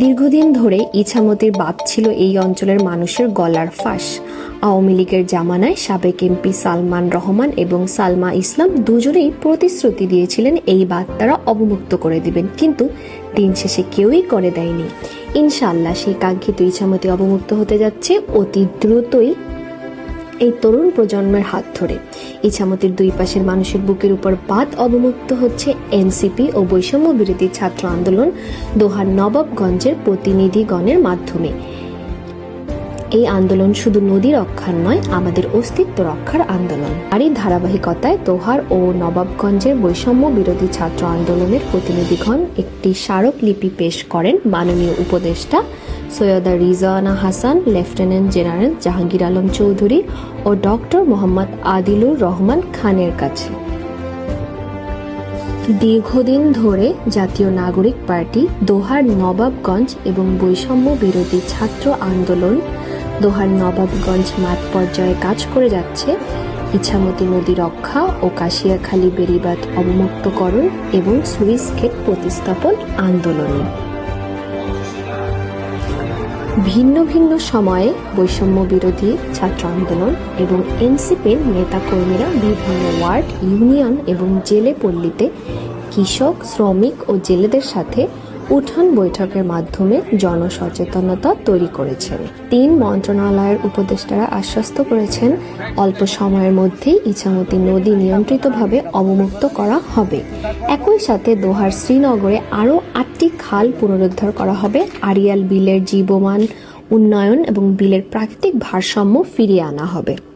দীর্ঘদিন ধরে ইছামতির বাদ ছিল এই অঞ্চলের মানুষের গলার ফাঁস। আওয়ামী লীগের জামানায় সাবেক এমপি সালমান রহমান এবং সালমা ইসলাম দুজনেই প্রতিশ্রুতি দিয়েছিলেন এই বাদ তারা অবমুক্ত করে দিবেন। কিন্তু দিন শেষে কেউই করে দেয়নি। ইনশাল্লাহ সেই কাঙ্ক্ষিত ইছামতি অবমুক্ত হতে যাচ্ছে অতি দ্রুতই এই তরুণ প্রজন্মের হাত ধরে। ইছামতির দুই পাশের মানুষের বুকের উপর বাদ অবমুক্ত হচ্ছে এনসিপি ও বৈষম্য বিরোধী ছাত্র আন্দোলন দোহার নবাবগঞ্জের প্রতিনিধিগণের মাধ্যমে। এই আন্দোলন শুধু নদী রক্ষার নয়, আমাদের অস্তিত্ব রক্ষার আন্দোলন। আরই ধারাবাহিকতায় দোহার ও নবাবগঞ্জের বৈষম্য বিরোধী ছাত্র আন্দোলনের প্রতিনিধিগণ একটি স্মারকলিপি পেশ করেন মাননীয় উপদেষ্টা সৈয়দা রিজওয়ানা হাসান, লেফটেন্যান্ট জেনারেল জাহাঙ্গীর আলম চৌধুরী ও ডক্টর মোহাম্মদ আদিলুর রহমান খানের কাছে। দীর্ঘদিন ধরে জাতীয় নাগরিক পার্টি, দোহার নবাবগঞ্জ এবং বৈষম্য বিরোধী ছাত্র আন্দোলন, দোহার নবাবগঞ্জ মাঠ পর্যায়ে কাজ করে যাচ্ছে ইছামতি নদী রক্ষা ও কাশিয়াখালী বেড়িবাঁধ অবমুক্তকরণ এবং সুইস গেট প্রতিস্থাপন আন্দোলনে। ভিন্ন ভিন্ন সময়ে বৈষম্য বিরোধী ছাত্র আন্দোলন এবং এনসিপির নেতাকর্মীরা বিভিন্ন ওয়ার্ড, ইউনিয়ন এবং জেলে পল্লীতে কৃষক, শ্রমিক ও জেলেদের সাথে উঠান বৈঠকের মাধ্যমে জনসচেতনতা তৈরি করেছেন। তিন মন্ত্রণালয়ের উপদেষ্টারা আশ্বস্ত করেছেন, অল্প সময়ের মধ্যেই ইছামতি নদী নিয়ন্ত্রিতভাবে অবমুক্ত করা হবে। একই সাথে দোহার শ্রীনগরে আরও আটটি খাল পুনরুদ্ধার করা হবে। আরিয়াল বিলের জীবমান উন্নয়ন এবং বিলের প্রাকৃতিক ভারসাম্য ফিরিয়ে আনা হবে।